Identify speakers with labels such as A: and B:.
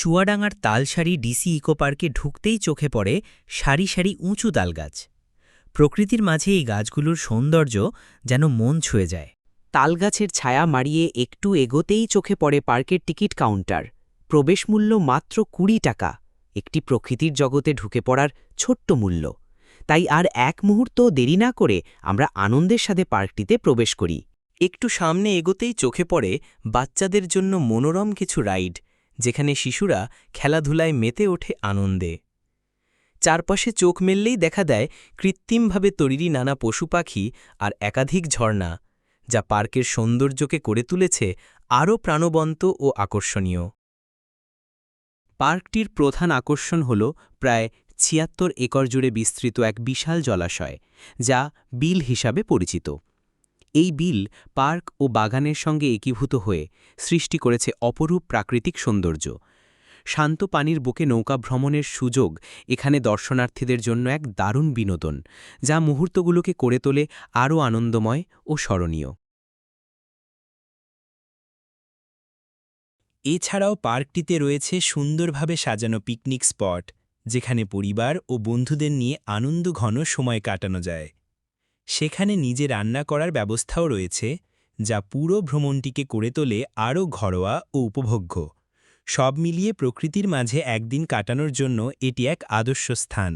A: চুয়াডাঙ্গার Talsari DC eco পার্কে ঢুকতেই চোখে পড়ে সারি সারি উঁচু তালগাছ। প্রকৃতির মাঝে এই গাছগুলোর সৌন্দর্য যেন মন ছুঁয়ে যায়।
B: তালগাছের ছায়া মারিয়ে একটু এগোতেই চোখে পড়ে পার্কের টিকিট কাউন্টার। প্রবেশ মূল্য মাত্র কুড়ি টাকা। একটি প্রকৃতির জগতে ঢুকে পড়ার ছোট্ট মূল্য। তাই আর এক মুহূর্ত দেরি না করে আমরা আনন্দের সাথে পার্কটিতে প্রবেশ করি।
A: একটু সামনে এগোতেই চোখে পড়ে বাচ্চাদের জন্য মনোরম কিছু রাইড। যেখানে শিশুরা খেলাধুলায় মেতে ওঠে আনন্দে। চারপাশে চোখ মেললেই দেখা দেয় কৃত্রিমভাবে তৈরি নানা পশু পাখি আর একাধিক ঝর্ণা, যা পার্কের সৌন্দর্যকে করে তুলেছে আরও প্রাণবন্ত ও আকর্ষণীয়। পার্কটির প্রধান আকর্ষণ হল প্রায় ছিয়াত্তর একর জুড়ে বিস্তৃত এক বিশাল জলাশয়, যা বিল হিসাবে পরিচিত। এই বিল পার্ক ও বাগানের সঙ্গে একীভূত হয়ে সৃষ্টি করেছে অপরূপ প্রাকৃতিক সৌন্দর্য। শান্ত পানির বুকে নৌকা ভ্রমণের সুযোগ এখানে দর্শনার্থীদের জন্য এক দারুণ বিনোদন, যা মুহূর্তগুলোকে করে তোলে আরও আনন্দময় ও স্মরণীয়।
C: এছাড়াও পার্কটিতে রয়েছে সুন্দরভাবে সাজানো পিকনিক স্পট, যেখানে পরিবার ও বন্ধুদের নিয়ে আনন্দ ঘন সময় কাটানো যায়। সেখানে নিজে রান্না করার ব্যবস্থাও রয়েছে, যা পুরো ভ্রমণটিকে করে তোলে আরও ঘরোয়া ও উপভোগ্য। সব মিলিয়ে প্রকৃতির মাঝে একদিন কাটানোর জন্য এটি এক আদর্শ স্থান।